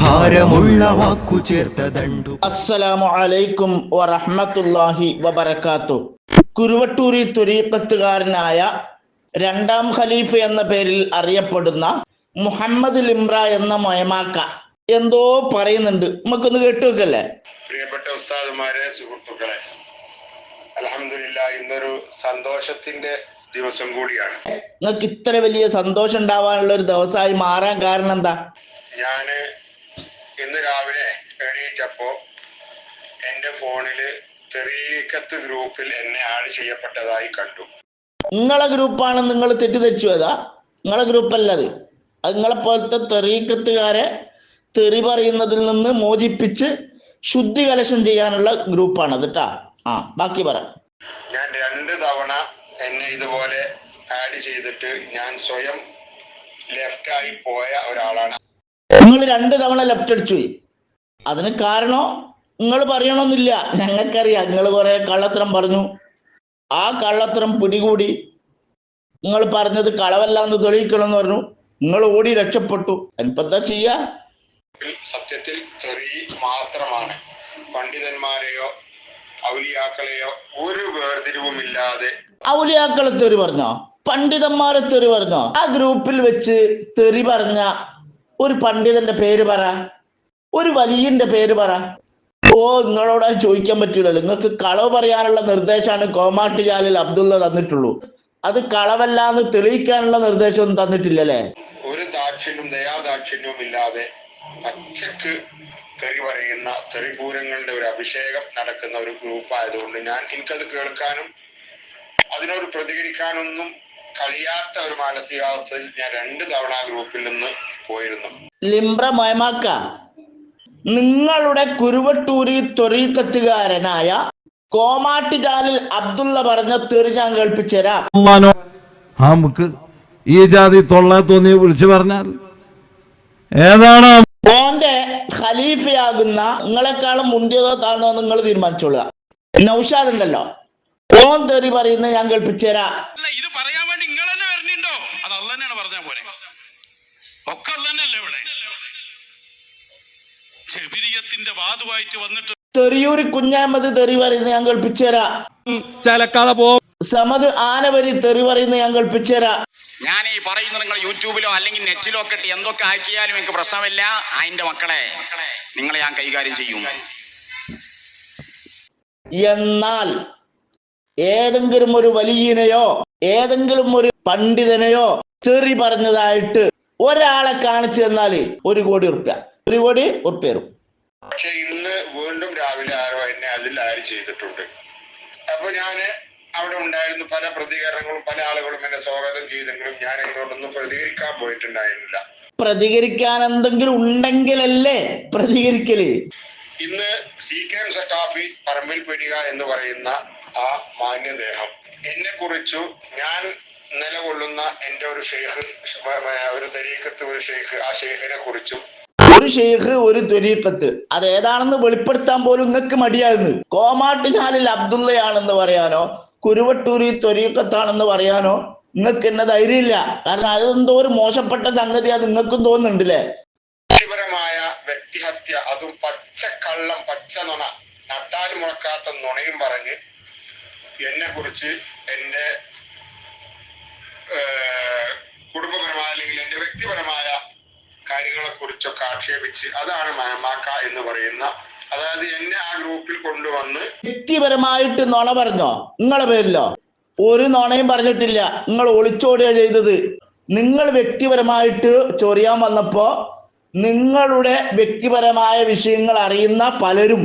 ഭാരമുള്ള വാക്കു ചേർത്ത ദണ്ടു അസ്സലാമു അലൈക്കും വറഹ്മത്തുള്ളാഹി വബറകാത്തു. കുരുവട്ടൂരി തുരീക്കത്തുകാരനായ രണ്ടാം ഖലീഫ എന്ന പേരിൽ അറിയപ്പെടുന്ന മുഹമ്മദ് ലിംറ എന്ന മൊയമാക്ക എന്തോ പറയുന്നുണ്ട്. നമുക്കൊന്ന് കേട്ടു വെക്കല്ലേ പ്രിയപ്പെട്ട ഉസ്താദുമാരെ സുഹൃത്തുക്കളെ അലഹമില്ല ഇന്നൊരു സന്തോഷത്തിന്റെ ദിവസം കൂടിയാണ്. നിങ്ങൾക്ക് ഇത്ര വലിയ സന്തോഷം ഉണ്ടാവാനുള്ള ഒരു ദിവസമായി മാറാൻ കാരണം എന്താ? ഞാൻ ഇന്ന് രാവിലെ എണീറ്റപ്പോ എന്റെ ഫോണിൽ തെറീക്കത്ത് ഗ്രൂപ്പിൽ എന്നെ ആഡ് ചെയ്യപ്പെട്ടതായി കണ്ടു. നിങ്ങളെ ഗ്രൂപ്പാണ് നിങ്ങൾ തെറ്റിദ്ധരിച്ചു അതാ നിങ്ങളെ ഗ്രൂപ്പല്ല അത്. അത് നിങ്ങളെ പോലത്തെ തെറീക്കത്തുകാരെ തെറി പറയുന്നതിൽ നിന്ന് മോചിപ്പിച്ച് ശുദ്ധി കലശം ചെയ്യാനുള്ള ഗ്രൂപ്പാണ് അത് കേട്ടാ ആ ബാക്കി പറ. ഞാൻ രണ്ട് തവണ എന്നെ ഇതുപോലെ ആഡ് ചെയ്തിട്ട് ഞാൻ സ്വയം ലെഫ്റ്റായി പോയ ഒരാളാണ്. നിങ്ങൾ രണ്ട് തവണ ലെഫ്റ്റ് അടിച്ചു. പോയി അതിന് കാരണം നിങ്ങൾ പറയണമെന്നില്ല ഞങ്ങൾക്കറിയാം. നിങ്ങൾ കുറെ കള്ളത്തരം പറഞ്ഞു. ആ കള്ളത്തരം പിടികൂടി. നിങ്ങൾ പറഞ്ഞത് തെളിയിക്കണം എന്ന് പറഞ്ഞു. നിങ്ങൾ ഓടി രക്ഷപ്പെട്ടു. ഇനിയിപ്പോ എന്താ ചെയ്യാ? സത്യത്തിൽ തെറി മാത്രമാണ്. പണ്ഡിതന്മാരെയോ ഔലിയാക്കളെയോ ഒരു വേർതിരിവുമില്ലാതെ ഔലിയാക്കളെ തെറി പറഞ്ഞോ? പണ്ഡിതന്മാരെ തെറി പറഞ്ഞോ? ആ ഗ്രൂപ്പിൽ വെച്ച് തെറി പറഞ്ഞ ഒരു പണ്ഡിതന്റെ പേര് പറ. ഒരു വലിയന്റെ പേര് പറ. ഓ നിങ്ങളോട് ചോദിക്കാൻ പറ്റൂലല്ലോ നിങ്ങൾക്ക് കളവ് പറയാനുള്ള നിർദ്ദേശമാണ് കോമാട്ടുചാലിൽ അബ്ദുള്ള തന്നിട്ടുള്ളൂ. അത് കളവല്ല എന്ന് തെളിയിക്കാനുള്ള നിർദ്ദേശമൊന്നും തന്നിട്ടില്ലല്ലേ? ഒരു ദാക്ഷിണ്യം ദയാദാക്ഷിണ്യവും ഇല്ലാതെ പച്ചക്ക് തെറി പറയുന്ന തെറിപൂരങ്ങളുടെ ഒരു അഭിഷേകം നടക്കുന്ന ഒരു ഗ്രൂപ്പ് ആയതുകൊണ്ട് ഞാൻ എനിക്കത് കേൾക്കാനും അതിനോട് പ്രതികരിക്കാനൊന്നും കഴിയാത്ത ഒരു മാനസികാവസ്ഥയിൽ ഞാൻ രണ്ട് തവണ ആ ഗ്രൂപ്പിൽ നിന്ന് പോയിരുന്നു. ലിംബ്ര മയമാക്ക നിങ്ങളുടെ കുരുവട്ടൂരി തൊറീക്കത്തുകാരനായ കോമാട്ടുചാലിൽ അബ്ദുള്ള പറഞ്ഞ തെറി ഞാൻ കേൾപ്പിച്ചുതരാം നമുക്ക് ഈ ജാതി തൊള്ള തോന്നി വിളിച്ചു പറഞ്ഞാൽ. ഏതാണ് ഓന്റെ ഖലീഫയാകുന്ന നിങ്ങളെക്കാളും മുന്തിയതോ താഴ്ന്നോ നിങ്ങൾ തീരുമാനിച്ചോളുക. നൗഷാദ് ഉണ്ടല്ലോ. ഓൻ തെറി പറയുന്നത് ഞാൻ കേൾപ്പിച്ചുതരാം ഇത് പറയാൻ വേണ്ടി നിങ്ങൾ തന്നെ വരണിണ്ടോ അത് അല്ല തന്നെയാണ് പറഞ്ഞാ പോരെ ഒക്കെ തന്നെയല്ലേ ഇവിടെ? ചെബിരിയത്തിന്റെ വാതുവായിട്ട് വന്നിട്ട് തെറിയൂരി കുഞ്ഞാമത് തെറി പറയുന്നത് ഞാൻ കേൾപ്പിച്ചുതരാം ചലക്കാതെ പോ. സമത് ആനവരി തെറി പറയുന്നത് ഞാൻ കൽപ്പിച്ചേരാ ഞാൻ ഈ പറയുന്നത് നിങ്ങൾ യൂട്യൂബിലോ അല്ലെങ്കിൽ നെറ്റിലോ ഒക്കെ ഇട്ട് എന്തൊക്കെ ആക്കിയാലും എനിക്ക് പ്രശ്നമില്ല. അതിന്റെ മക്കളെ നിങ്ങളെ ഞാൻ കൈകാര്യം ചെയ്യും. എന്നാൽ ഏതെങ്കിലും ഒരു വലിയനെയോ ഏതെങ്കിലും ഒരു പണ്ഡിതനെയോ തെറി പറഞ്ഞതായിട്ട് ഒരാളെ കാണിച്ചു തന്നാൽ ഒരു കോടി ഉറുപ്പ്യ. ഒരു കോടി ഉറുപ്പ്യ വരും. പക്ഷെ ഇന്ന് വീണ്ടും രാവിലെ ആരോ എന്നെ അതിൽ ആര് ചെയ്തിട്ടുണ്ട്. അപ്പൊ ഞാൻ അവിടെ ഉണ്ടായിരുന്നു പല പ്രതികരണങ്ങളും പല ആളുകളും എന്നെ സ്വാഗതം ചെയ്തെങ്കിലും ഞാൻ എന്നോടൊന്നും പ്രതികരിക്കാൻ പോയിട്ടുണ്ടായിരുന്നില്ല. പ്രതികരിക്കാൻ എന്തെങ്കിലും ഉണ്ടെങ്കിലല്ലേ പ്രതികരിക്കൽ? ഇന്ന് സി കെ എം സട്ടാഫി പറമ്പിൽ പെരിക എന്ന് പറയുന്ന ആ മാന്യദേഹം. എന്നെ കുറിച്ചു ഞാൻ നിലകൊള്ളുന്ന എന്റെ ഒരു ഷെയ്ഖ് ഒരു തരീക്കത്ത് ഒരു ഷെയ്ഖ് ആ ഷെയ്ഖിനെ കുറിച്ചും. ഒരു ഷെയ്ഖ് ഒരു ത്വരീക്കത്ത് അത് ഏതാണെന്ന് വെളിപ്പെടുത്താൻ പോലും നിങ്ങൾക്ക് മടിയാകുന്നു. കോമാട്ടുചാലിൽ അബ്ദുള്ളയാണെന്ന് പറയാനോ? കുരുവട്ടൂരി ത്വരീക്കത്താണെന്ന് പറയാനോ? നിങ്ങൾക്ക് എന്നെ ധൈര്യമില്ല. കാരണം അതെന്തോ ഒരു മോശപ്പെട്ട സംഗതി അത് നിങ്ങൾക്കും തോന്നുന്നുണ്ടല്ലേ വ്യക്തിപരമായ വ്യക്തിഹത്യ അതും പച്ചക്കള്ളം പച്ച നുണ നട്ടാൽ മുളക്കാത്ത നുണയും പറഞ്ഞ് എന്നെ കുറിച്ച് എന്റെ ഏഹ്, കുടുംബപരമായ അല്ലെങ്കിൽ എന്റെ വ്യക്തിപരമായ കാര്യങ്ങളെ കുറിച്ചൊക്കെ ആക്ഷേപിച്ച് അതാണ് മഹമാക്ക എന്ന് പറയുന്ന അതായത് എന്നെ ആ ഗ്രൂപ്പിൽ കൊണ്ടുവന്ന് വ്യക്തിപരമായിട്ട് നുണ പറഞ്ഞോ? നിങ്ങളെ പേരിലോ? ഒരു നുണയും പറഞ്ഞിട്ടില്ല. നിങ്ങൾ ഒളിച്ചോടുക ചെയ്തത്. നിങ്ങൾ വ്യക്തിപരമായിട്ട് ചൊറിയാൻ വന്നപ്പോ നിങ്ങളുടെ വ്യക്തിപരമായ വിഷയങ്ങൾ അറിയുന്ന പലരും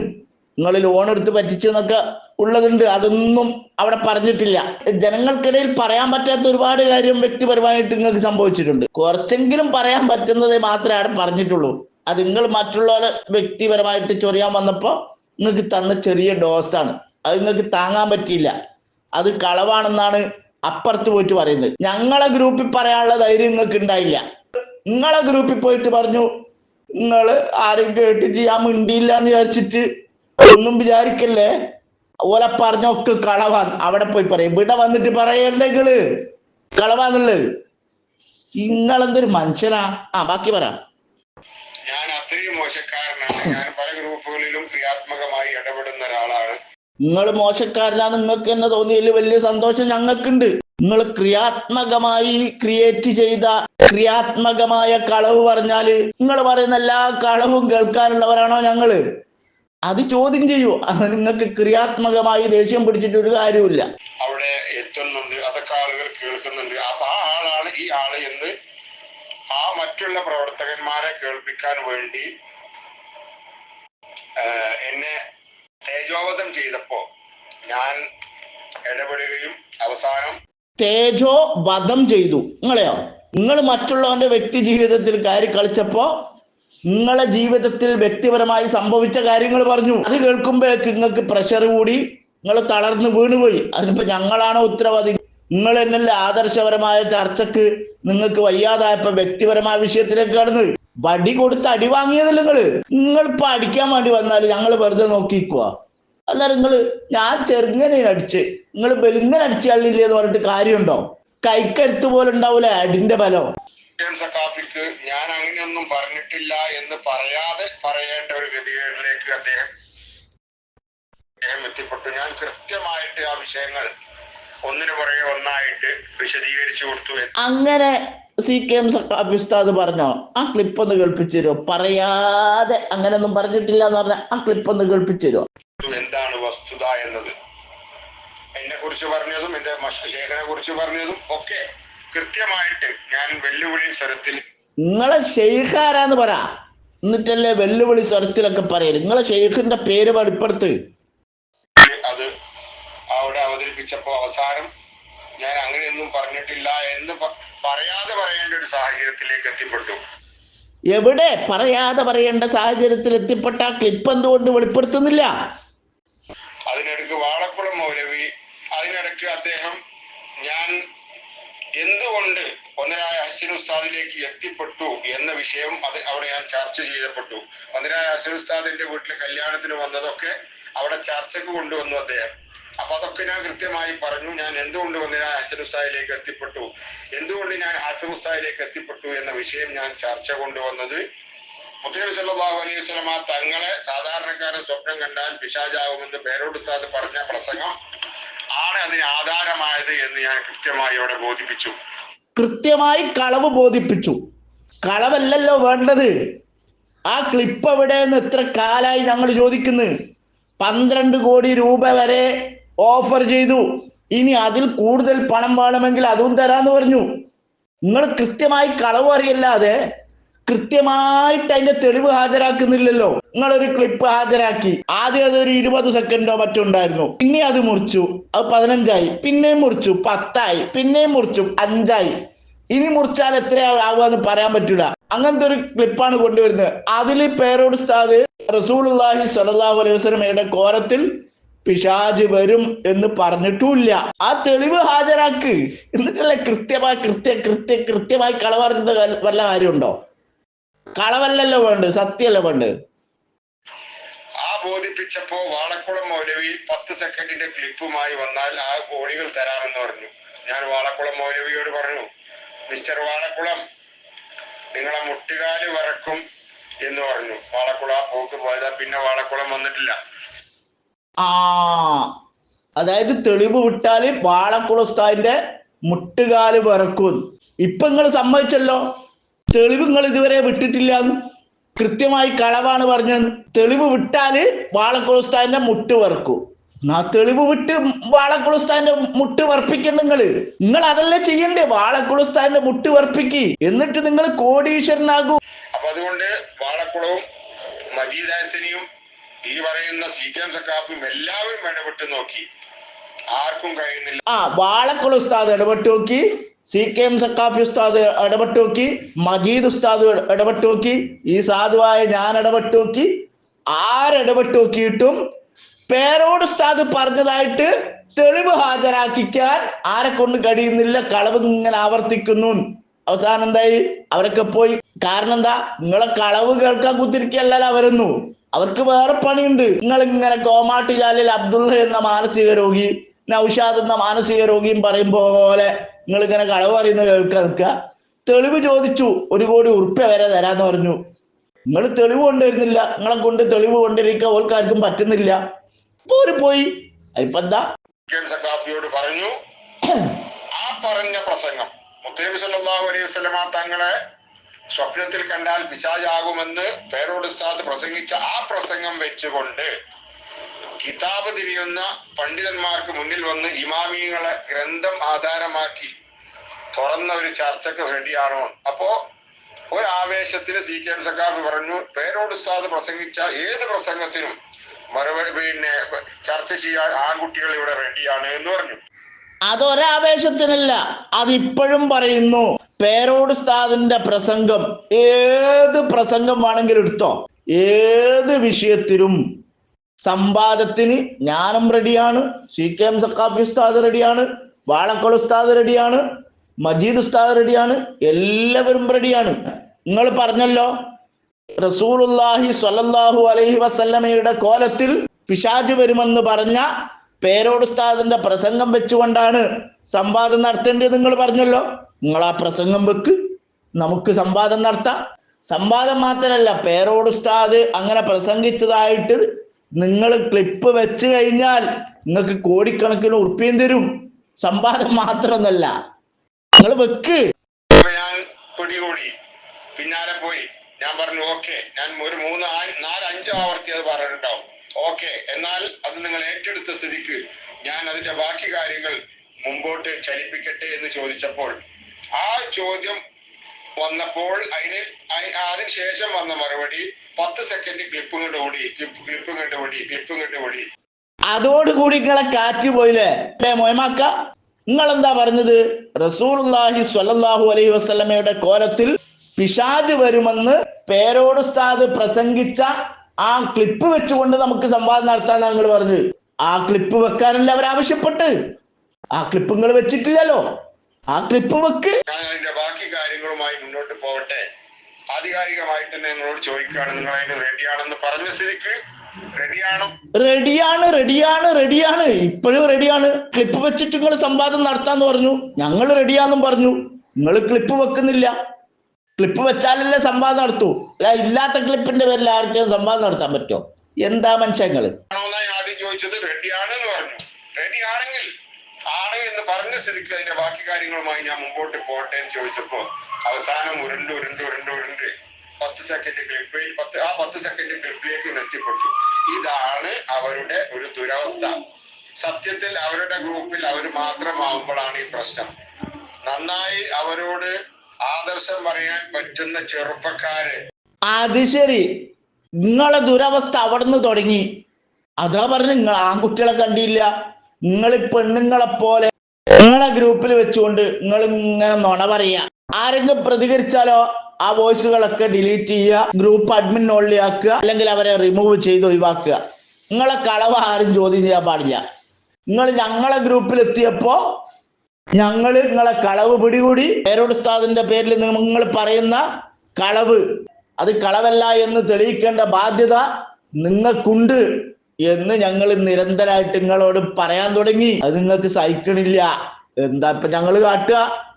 നിങ്ങൾ ലോൺ എടുത്ത് പറ്റിച്ചെന്നൊക്കെ ഉള്ളതുണ്ട്. അതൊന്നും അവിടെ പറഞ്ഞിട്ടില്ല. ജനങ്ങൾക്കിടയിൽ പറയാൻ പറ്റാത്ത ഒരുപാട് കാര്യം വ്യക്തിപരമായിട്ട് നിങ്ങൾക്ക് സംഭവിച്ചിട്ടുണ്ട്. കുറച്ചെങ്കിലും പറയാൻ പറ്റുന്നത് മാത്രമേ അവിടെ പറഞ്ഞിട്ടുള്ളൂ. അത് നിങ്ങൾ മറ്റുള്ളവരെ വ്യക്തിപരമായിട്ട് ചൊറിയാൻ വന്നപ്പോൾ നിങ്ങൾക്ക് തന്ന ചെറിയ ഡോസാണ്. അത് നിങ്ങൾക്ക് താങ്ങാൻ പറ്റിയില്ല. അത് കളവാണെന്നാണ് അപ്പുറത്ത് പോയിട്ട് പറയുന്നത്. ഞങ്ങളെ ഗ്രൂപ്പിൽ പറയാനുള്ള ധൈര്യം നിങ്ങൾക്ക് ഉണ്ടായില്ല. നിങ്ങളെ ഗ്രൂപ്പിൽ പോയിട്ട് പറഞ്ഞു നിങ്ങൾ ആരും കേട്ട് ചെയ്യാൻ മിണ്ടിയില്ല എന്ന് വിചാരിച്ചിട്ട് ഒന്നും വിചാരിക്കല്ലേ? ഓലെ പറഞ്ഞൊക്കെ കളവാൻ. അവിടെ പോയി പറയും. ഇവിടെ വന്നിട്ട് പറയണ്ടെങ്കിൽ കളവാന്നുള്ളത് നിങ്ങളെന്തൊരു മനുഷ്യനാ? ആ ബാക്കി പറ. ഞാൻ അത്രയും മോശക്കാരനാണ്. ഞാൻ പല ഗ്രൂപ്പുകളിലും ക്രിയാത്മകമായി ഇടപെടുന്ന ഒരാളാണ്. നിങ്ങൾ മോശക്കാരനാന്ന് നിങ്ങൾക്ക് എന്ന് തോന്നിയതിൽ വലിയ സന്തോഷം ഞങ്ങൾക്കുണ്ട്. നിങ്ങൾ ക്രിയാത്മകമായി ക്രിയേറ്റ് ചെയ്ത ക്രിയാത്മകമായ കളവ് പറഞ്ഞാൽ നിങ്ങൾ പറയുന്ന എല്ലാ കളവും കേൾക്കാനുള്ളവരാണോ ഞങ്ങൾ? അത് ചോദ്യം ചെയ്യൂ. അത് നിങ്ങൾക്ക് ക്രിയാത്മകമായി ദേഷ്യം പിടിച്ചിട്ട് ഒരു കാര്യമില്ല അവിടെ എത്തുന്നുണ്ട്. അതൊക്കെ ആളുകൾ കേൾക്കുന്നുണ്ട്. അപ്പൊ ആ ആളാണ് ഈ ആൾ എന്ന് ആ മറ്റുള്ള പ്രവർത്തകന്മാരെ കേൾപ്പിക്കാൻ വേണ്ടി എന്നെ തേജോവധം ചെയ്തപ്പോ ഞാൻ ഇടപെടുകയും അവസാനം തേജോ വധം ചെയ്തു. നിങ്ങളെയോ? നിങ്ങൾ മറ്റുള്ളവന്റെ വ്യക്തി ജീവിതത്തിൽ കയറി കളിച്ചപ്പോ നിങ്ങളെ ജീവിതത്തിൽ വ്യക്തിപരമായി സംഭവിച്ച കാര്യങ്ങൾ പറഞ്ഞു. അത് കേൾക്കുമ്പോഴേക്ക് നിങ്ങൾക്ക് പ്രഷർ കൂടി നിങ്ങൾ തളർന്ന് വീണുപോയി. അതിനിപ്പോ ഞങ്ങളാണോ ഉത്തരവാദി. നിങ്ങൾ എന്നല്ല ആദർശപരമായ ചർച്ചക്ക് നിങ്ങൾക്ക് വയ്യാതായപ്പോ വ്യക്തിപരമായ വിഷയത്തിലേക്ക് കടന്നു. വടി കൊടുത്ത് അടി വാങ്ങിയതല്ല നിങ്ങൾ നിങ്ങൾ ഇപ്പൊ അടിക്കാൻ വേണ്ടി വന്നാൽ ഞങ്ങൾ വെറുതെ നോക്കിക്കുക അല്ല നിങ്ങൾ ഞാൻ ചെറുങ്ങനെ അടിച്ച് നിങ്ങൾ ബലിങ്ങനെ അടിച്ചാളില്ലേ എന്ന് പറഞ്ഞിട്ട് കാര്യമുണ്ടോ? കൈക്കരുത്ത് പോലെ ഉണ്ടാവൂലേ അടിന്റെ ബലം എം സക്കാഫിക്ക് ഞാൻ അങ്ങനെയൊന്നും പറഞ്ഞിട്ടില്ല എന്ന് പറയാതെ പറയേണ്ട ഒരു ഗതികേടിലേക്ക് അദ്ദേഹം അദ്ദേഹം എത്തിപ്പെട്ടു. ഞാൻ കൃത്യമായിട്ട് ആ വിഷയങ്ങൾ ഒന്നിനു പുറകെ ഒന്നായിട്ട് വിശദീകരിച്ചു കൊടുത്തു അങ്ങനെ സി കെ എം ഉസ്താദ് പറഞ്ഞോ ആ ക്ലിപ്പ് ഒന്ന് കേൾപ്പിച്ചു തരുമോ പറയാതെ അങ്ങനെയൊന്നും പറഞ്ഞിട്ടില്ല എന്ന് പറഞ്ഞ ആ ക്ലിപ്പ് ഒന്ന് കേൾപ്പിച്ചു തരുമോ എന്താണ് വസ്തുത എന്നത്? എന്നെ കുറിച്ച് പറഞ്ഞതും എന്റെ ശേഖരനെ കുറിച്ച് പറഞ്ഞതും ഒക്കെ കൃത്യമായിട്ട് ഞാൻ വെല്ലുവിളി സ്വരത്തിൽ നിങ്ങളെ ഷെയ്ഖാരാന്ന് പറ. എന്നിട്ടല്ലേ വെല്ലുവിളി സ്വരത്തിലൊക്കെ പറയൽ. നിങ്ങളെ ഷെയ്ഖിന്റെ പേര് വെളിപ്പെടുത്ത്. അത് അവിടെ അവതരിപ്പിച്ചപ്പോ അവസാനം ഞാൻ അങ്ങനെയൊന്നും പറഞ്ഞിട്ടില്ല എന്ന് പറയാതെ പറയേണ്ട ഒരു സാഹചര്യത്തിലേക്ക് എത്തിപ്പെട്ടു. എവിടെ പറയാതെ പറയേണ്ട സാഹചര്യത്തിൽ എത്തിപ്പെട്ട ക്ലിപ്പ് എന്തുകൊണ്ട് വെളിപ്പെടുത്തുന്നില്ല? അതിനിടക്ക് വാളക്കുളം മൗലവി അതിനിടക്ക് അദ്ദേഹം ഞാൻ എന്തുകൊണ്ട് ഒന്നരായ ഹസീൻ ഉസ്താദിലേക്ക് എത്തിപ്പെട്ടു എന്ന വിഷയം അത് അവിടെ ഞാൻ ചർച്ച ചെയ്യപ്പെട്ടു. ഒന്നരായ ഹസീൻ ഉസ്താദിന്റെ വീട്ടിലെ കല്യാണത്തിന് വന്നതൊക്കെ അവിടെ ചർച്ചക്ക് കൊണ്ടുവന്നു അദ്ദേഹം. അപ്പൊ അതൊക്കെ ഞാൻ കൃത്യമായി പറഞ്ഞു. ഞാൻ എന്തുകൊണ്ട് ഒന്നരായ ഹസൻ ഉസ്താദിലേക്ക് എത്തിപ്പെട്ടു? എന്തുകൊണ്ട് ഞാൻ ഹസൻ ഉസ്താദിലേക്ക് എത്തിപ്പെട്ടു എന്ന വിഷയം ഞാൻ ചർച്ച കൊണ്ടുവന്നത്? മുത്തനബി സല്ലല്ലാഹു അലൈഹി വസല്ലമ തങ്ങളെ സാധാരണക്കാരൻ സ്വപ്നം കണ്ടാൽ പിശാചാവുമെന്ന് പേരോട് ഉസ്താദ് പറഞ്ഞ പ്രസംഗം ആണ് അതിന് ആധാരമായത് എന്ന് ഞാൻ കൃത്യമായി അവിടെ ബോധിപ്പിച്ചു. കൃത്യമായി കളവ് ബോധിപ്പിച്ചു. കളവല്ലല്ലോ വേണ്ടത്. ആ ക്ലിപ്പ് എവിടെ നിന്ന് എത്ര കാലായി ഞങ്ങൾ ചോദിക്കുന്നു. പന്ത്രണ്ട് കോടി രൂപ വരെ ഓഫർ ചെയ്തു. ഇനി അതിൽ കൂടുതൽ പണം വേണമെങ്കിൽ അതും തരാന്ന് പറഞ്ഞു. നിങ്ങൾ കൃത്യമായി കളവ് അറിയല്ലാതെ കൃത്യമായിട്ട് അതിന്റെ തെളിവ് ഹാജരാക്കുന്നില്ലല്ലോ. നിങ്ങളൊരു ക്ലിപ്പ് ഹാജരാക്കി. ആദ്യം അതൊരു ഇരുപത് സെക്കൻഡോ മറ്റോ ഉണ്ടായിരുന്നു. പിന്നെ അത് മുറിച്ചു. അത് പതിനഞ്ചായി. പിന്നെയും മുറിച്ചു. പത്തായി. പിന്നെയും മുറിച്ചു. അഞ്ചായി. ഇനി മുറിച്ചാൽ എത്രയാവുക പറയാൻ പറ്റൂല. അങ്ങനത്തെ ഒരു ക്ലിപ്പാണ് കൊണ്ടുവരുന്നത്. അതിൽ പേരോട് സ്ഥാത് റസൂലുള്ളാഹി സ്വല്ലല്ലാഹു അലൈഹി വസല്ലമയുടെ കോരത്തിൽ പിശാജ് വരും എന്ന് പറഞ്ഞിട്ടുമില്ല. ആ തെളിവ് ഹാജരാക്ക്. എന്നിട്ടല്ലേ കൃത്യമായി കൃത്യ കൃത്യ കൃത്യമായി കളവറിഞ്ഞത് വല്ല കാര്യമുണ്ടോ? കളവല്ലല്ലോ വേണ്ടത് സത്യല്ലോ വേണ്ടത്? ആ ബോധിപ്പിച്ചപ്പോ വാളക്കുളം മൗലവി പത്ത് സെക്കൻഡിന്റെ ക്ലിപ്പുമായി വന്നാൽ ആ കോടികൾ തരാമെന്ന് പറഞ്ഞു. ഞാൻ വാളക്കുളം മൗലവിയോട് പറഞ്ഞു മിസ്റ്റർ വാളക്കുളം നിങ്ങളെ മുട്ടുകാൽ വറക്കും എന്ന് പറഞ്ഞു. വാളക്കുളം ആ പോക്ക് പോയതാ പിന്നെ വാളക്കുളം വന്നിട്ടില്ല. ആ അതായത് തെളിവ് വിട്ടാൽ വാളക്കുളസ്ഥാന്റെ മുട്ടുകാൽ വിറക്കും ഇപ്പൊ നിങ്ങൾ സമ്മതിച്ചല്ലോ? തെളിവ് നിങ്ങൾ ഇതുവരെ വിട്ടിട്ടില്ല കൃത്യമായി കളവാണ് പറഞ്ഞത് തെളിവ് വിട്ടാൽ വാളക്കുളസ്താദിന്റെ മുട്ട് വറക്കും. എന്നാ തെളിവ് വിട്ട് വാളക്കുളസ്താദിന്റെ മുട്ട് വർപ്പിക്കണ്ട നിങ്ങൾ. നിങ്ങൾ അതല്ലേ ചെയ്യണ്ടേ? വാളക്കുളസ്താദിന്റെ മുട്ട് വർപ്പിക്ക് എന്നിട്ട് നിങ്ങൾ കോടീശ്വരനാകൂ. അപ്പൊ അതുകൊണ്ട് വാളക്കുളവും മജീദ് ഹാസനിയും ഈ പറയുന്ന സി കെ എം സക്കാപ്പും എല്ലാവരും ഇടപെട്ട് നോക്കി. ആർക്കും കഴിയുന്നില്ല. ആ വാളക്കുള ഉസ്താദ് ഇടപെട്ട് നോക്കി. സി കെ എം സക്കാഫി ഉസ്താദ് ഇടപെട്ട് നോക്കി മജീദ് ഉസ്താദ് ഇടപെട്ട് നോക്കി ഈ സാധുവായ ഞാൻ ഇടപെട്ട് നോക്കി ആരിടപെട്ട് നോക്കിയിട്ടും പേരോട് ഉസ്താദ് പറഞ്ഞതായിട്ട് തെളിവ് ഹാജരാക്കിക്കാൻ ആരെ കൊണ്ട് കഴിയുന്നില്ല കളവ് ഇങ്ങനെ ആവർത്തിക്കുന്നു. അവസാനം എന്തായി? അവരൊക്കെ പോയി. കാരണം എന്താ? നിങ്ങളെ കളവ് കേൾക്കാൻ കുത്തിരിക്കല്ലല്ലോ അവരൊന്നു. അവർക്ക് വേറെ പണിയുണ്ട്. നിങ്ങൾ ഇങ്ങനെ കോമാട്ടുചാലിൽ അബ്ദുള്ള എന്ന മാനസിക രോഗി നൌഷാദ് എന്ന മാനസിക രോഗിയും പറയും പോലെ നിങ്ങൾ ഇങ്ങനെ കളവ് പറയുന്നത് കേൾക്കാൻ നിൽക്കുക തെളിവ് ചോദിച്ചു ഒരു കോടി ഉറുപ്പ്യ വരെ തരാന്ന് പറഞ്ഞു. നിങ്ങൾ തെളിവ് കൊണ്ടുവരുന്നില്ല. നിങ്ങളെ കൊണ്ട് തെളിവ് കൊണ്ടിരിക്കാൻ ഓൽക്കാർക്കും പറ്റുന്നില്ല. അപ്പൊ ഒരു പോയി കെ സഖാഫിയോട് പറഞ്ഞു ആ പറഞ്ഞ പ്രസംഗം. മുത്തേബി സല്ലല്ലാഹു അലൈഹി വസല്ലമ തങ്ങളെ സ്വപ്നത്തിൽ കണ്ടാൽ പിശാചാകുമെന്ന് പേരോട് ഉസ്താദ് പ്രസംഗിച്ച ആ പ്രസംഗം വെച്ചുകൊണ്ട് കിതാബ് തിരിയുന്ന പണ്ഡിതന്മാർക്ക് മുന്നിൽ വന്ന് ഇമാമിയങ്ങളെ ഗ്രന്ഥം ആധാരമാക്കി തുറന്ന ഒരു ചർച്ചക്ക് വേണ്ടിയാണോ? അപ്പോ ഒരാവേശത്തിന് സി കെ എം സഖാബ് പറഞ്ഞു പേരോട് ഉസ്താദ് പ്രസംഗിച്ച ഏത് പ്രസംഗത്തിനും മറുപടി പിന്നെ ചർച്ച ചെയ്യാൻ ആൺകുട്ടികൾ ഇവിടെ റെഡിയാണ് എന്ന് പറഞ്ഞു. അതൊരാവേശത്തിനല്ല അതിപ്പോഴും പറയുന്നു പേരോട് ഉസ്താദിന്റെ പ്രസംഗം ഏത് പ്രസംഗം വേണമെങ്കിലും എടുത്തോ? ഏത് വിഷയത്തിലും സംവാദത്തിന് ഞാനും റെഡിയാണ്. സി കെ എം സക്കാഫി ഉസ്താദ് റെഡിയാണ്. വാളക്കോൾ ഉസ്താദ് റെഡിയാണ്. മജീദ് ഉസ്താദ് റെഡിയാണ്. എല്ലാവരും റെഡിയാണ്. നിങ്ങൾ പറഞ്ഞല്ലോ റസൂലുള്ളാഹി സ്വല്ലല്ലാഹു അലൈഹി വസല്ലമയുടെ കോലത്തിൽ പിശാജ് വരുമെന്ന് പറഞ്ഞ പേരോട് ഉസ്താദിന്റെ പ്രസംഗം വെച്ചുകൊണ്ടാണ് സംവാദം നടത്തേണ്ടത് നിങ്ങൾ പറഞ്ഞല്ലോ. നിങ്ങൾ ആ പ്രസംഗം വെക്ക്. നമുക്ക് സംവാദം നടത്താം. സംവാദം മാത്രമല്ല പേരോട് ഉസ്താദ് അങ്ങനെ പ്രസംഗിച്ചതായിട്ട് നിങ്ങൾ ക്ലിപ്പ് വെച്ച് കഴിഞ്ഞാൽ നിങ്ങൾക്ക് കോടിക്കണക്കിന് ഉറപ്പിയും തരും. സമ്പാദം മാത്രമൊന്നല്ല. നിങ്ങൾ വെക്ക്. ഞാൻ പിടികൂടി. പിന്നാലെ പോയി. ഞാൻ പറഞ്ഞു ഓക്കെ. ഞാൻ ഒരു മൂന്ന് നാല് അഞ്ച് ആവർത്തി അത് പറഞ്ഞിട്ടുണ്ടാവും. ഓക്കെ. എന്നാൽ അത് നിങ്ങൾ ഏറ്റെടുത്ത സ്ഥിതിക്ക് ഞാൻ അതിന്റെ ബാക്കി കാര്യങ്ങൾ മുമ്പോട്ട് ചലിപ്പിക്കട്ടെ എന്ന് ചോദിച്ചപ്പോൾ ആ ചോദ്യം വന്നപ്പോൾ അതിന് അതിന് ശേഷം വന്ന മറുപടി പത്ത് സെക്കൻഡ് ക്ലിപ്പ് ഇങ്ങോട്ട് ഓടി ക്ലിപ്പ് ക്ലിപ്പ് ഇങ്ങോട്ട് ഓടി ക്ലിപ്പ് ഇങ്ങോട്ട് ഓടി. അതോടുകൂടി നിങ്ങളെ കാറ്റ് പോയില്ലേ? അല്ലേ മൊയമാക്ക? നിങ്ങൾ എന്താ പറഞ്ഞത്? റസൂലുള്ളാഹി സ്വല്ലല്ലാഹു അലൈഹി വസല്ലമയുടെ കോലത്തിൽ പിശാജ് വരുമെന്ന് പേരോട് ഉസ്താദ് പ്രസംഗിച്ച ആ ക്ലിപ്പ് വെച്ചുകൊണ്ട് നമുക്ക് സംവാദം നടത്താൻ നിങ്ങൾ പറഞ്ഞത്. ആ ക്ലിപ്പ് വെക്കാനല്ല അവർ ആവശ്യപ്പെട്ട്. ആ ക്ലിപ്പ് നിങ്ങൾ വെച്ചിട്ടില്ലല്ലോ. ആ ക്ലിപ്പ് വെക്ക്. ഞാൻ അതിന്റെ ബാക്കി കാര്യങ്ങളുമായി മുന്നോട്ട് പോകട്ടെ. ആധികാരികമായിട്ട് തന്നെ നിങ്ങളോട് ചോദിക്കുകയാണ്. നിങ്ങൾ അതിന് റെഡിയാണെന്ന് പറഞ്ഞ സ്ഥിതിക്ക് റെഡിയാണോ റെഡിയാണ് റെഡിയാണ് ഇപ്പോഴും റെഡിയാണ് ക്ലിപ്പ് വെച്ചിട്ട് നിങ്ങൾ സംവാദം നടത്താന്ന് പറഞ്ഞു. ഞങ്ങൾ റെഡിയാന്നും പറഞ്ഞു. നിങ്ങൾ ക്ലിപ്പ് വെക്കുന്നില്ല. ക്ലിപ്പ് വെച്ചാലല്ലേ സംവാദം നടത്തൂ. അല്ല ഇല്ലാത്ത ക്ലിപ്പിന്റെ പേരിൽ ആർക്കും സംവാദം നടത്താൻ പറ്റുമോ? എന്താ മനുഷ്യങ്ങൾ? ചോദിച്ചത് റെഡിയാണ് പറഞ്ഞു. റെഡി ആണെങ്കിൽ ആണ് എന്ന് പറഞ്ഞ സ്ഥിതിക്ക് അതിന്റെ ബാക്കി കാര്യങ്ങളുമായി ഞാൻ മുമ്പോട്ട് പോകട്ടെ എന്ന് ചോദിച്ചപ്പോ അവസാനം ഉരുണ്ട് ഉരുണ്ട് ഉരുണ്ട് ഉരുണ്ട്. പത്ത് സെക്കൻഡ് ക്ലിപ്പിൽ പത്ത് ആ പത്ത് സെക്കൻഡ് ക്ലിപ്പിലേക്ക് എത്തിപ്പെട്ടു. ഇതാണ് അവരുടെ ഒരു ദുരവസ്ഥ. സത്യത്തിൽ അവരുടെ ഗ്രൂപ്പിൽ അവർ മാത്രമാവുമ്പോഴാണ് ഈ പ്രശ്നം. നന്നായി അവരോട് ആദർശം പറയാൻ പറ്റുന്ന ചെറുപ്പക്കാര്. അത് ശരി. നിങ്ങളെ ദുരവസ്ഥ അവിടുന്ന് തുടങ്ങി. അതാ പറഞ്ഞു നിങ്ങൾ ആൺകുട്ടികളെ കണ്ടില്ല. നിങ്ങൾ പെണ്ണുങ്ങളെ പോലെ നിങ്ങളെ ഗ്രൂപ്പിൽ വെച്ചുകൊണ്ട് നിങ്ങൾ ഇങ്ങനെ നുണ പറയുക ആരെങ്കിലും പ്രതികരിച്ചാലോ ആ വോയിസുകളൊക്കെ ഡിലീറ്റ് ചെയ്യുക ഗ്രൂപ്പ് അഡ്മിൻ ഓൺലി ആക്കുക അല്ലെങ്കിൽ അവരെ റിമൂവ് ചെയ്ത് ഒഴിവാക്കുക. നിങ്ങളെ കളവ് ആരും ചോദ്യം ചെയ്യാൻ പാടില്ല. നിങ്ങൾ ഞങ്ങളെ ഗ്രൂപ്പിൽ എത്തിയപ്പോ ഞങ്ങൾ നിങ്ങളെ കളവ് പിടികൂടി പേരോടുസ്താദിന്റെ പേരിൽ നിങ്ങൾ പറയുന്ന കളവ്. അത് കളവല്ല എന്ന് തെളിയിക്കേണ്ട ബാധ്യത നിങ്ങൾക്കുണ്ട്. എന്ന് ഞങ്ങൾ നിരന്തരമായിട്ട് നിങ്ങളോട് പറയാൻ തുടങ്ങി. അത് നിങ്ങൾക്ക് സഹിക്കണില്ല. എന്താ ഇപ്പൊ ഞങ്ങൾ കാട്ടുക?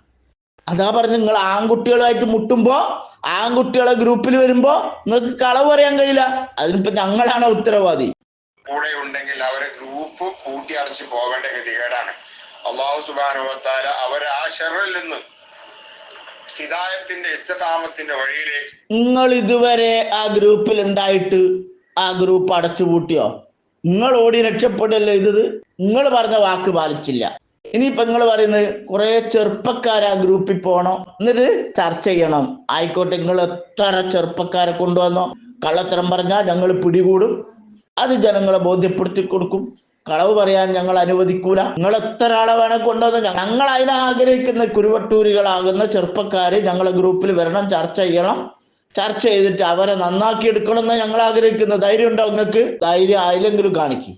അതാ പറഞ്ഞു നിങ്ങൾ ആൺകുട്ടികളുമായിട്ട് മുട്ടുമ്പോ ആൺകുട്ടികളെ ഗ്രൂപ്പിൽ വരുമ്പോ നിങ്ങൾക്ക് കളവ് പറയാൻ കഴിയില്ല. അതിനിപ്പോ ഞങ്ങളാണ് ഉത്തരവാദി. കൂടെ ഉണ്ടെങ്കിൽ അവരെ ഗ്രൂപ്പ് കൂട്ടി അടച്ച് പോകേണ്ട ഗതികേടാണ്. അള്ളാഹു സുബാനുഭവത്താൽ അവരെ ആ ഷെറിൽ നിന്ന് ഹിതായത്തിന്റെ ഇഷ്ടതാമത്തിന്റെ വഴിയിലേക്ക് നിങ്ങൾ ഇതുവരെ ആ ഗ്രൂപ്പിൽ ഉണ്ടായിട്ട് ആ ഗ്രൂപ്പ് അടച്ചുപൂട്ടിയോ? നിങ്ങൾ ഓടി രക്ഷപ്പെടല്ലോ ഇത് നിങ്ങൾ പറഞ്ഞ വാക്ക് പാലിച്ചില്ല. ഇനിയിപ്പോ നിങ്ങൾ പറയുന്നത് കുറെ ചെറുപ്പക്കാർ ആ ഗ്രൂപ്പിൽ പോകണം. എന്നിട്ട് ചർച്ച ചെയ്യണം. ആയിക്കോട്ടെ നിങ്ങൾ എത്ര ചെറുപ്പക്കാരെ കൊണ്ടുവന്നോ? കള്ളത്തരം പറഞ്ഞാൽ ഞങ്ങൾ പിടികൂടും. അത് ജനങ്ങളെ ബോധ്യപ്പെടുത്തി കൊടുക്കും. കളവ് പറയാൻ ഞങ്ങൾ അനുവദിക്കൂല. നിങ്ങൾ എത്ര ആളെ വേണേ കൊണ്ടുവന്ന്? ഞങ്ങൾ അതിനെ ആഗ്രഹിക്കുന്ന കുരുവട്ടൂരികളാകുന്ന ചെറുപ്പക്കാര് ഞങ്ങളെ ഗ്രൂപ്പിൽ വരണം ചർച്ച ചെയ്യണം. ചർച്ച ചെയ്തിട്ട് അവരെ നന്നാക്കി എടുക്കണം എന്ന് ഞങ്ങൾ ആഗ്രഹിക്കുന്ന ധൈര്യം ഉണ്ടോ നിങ്ങൾക്ക് ധൈര്യം ആയില്ലെങ്കിലും കാണിക്കും.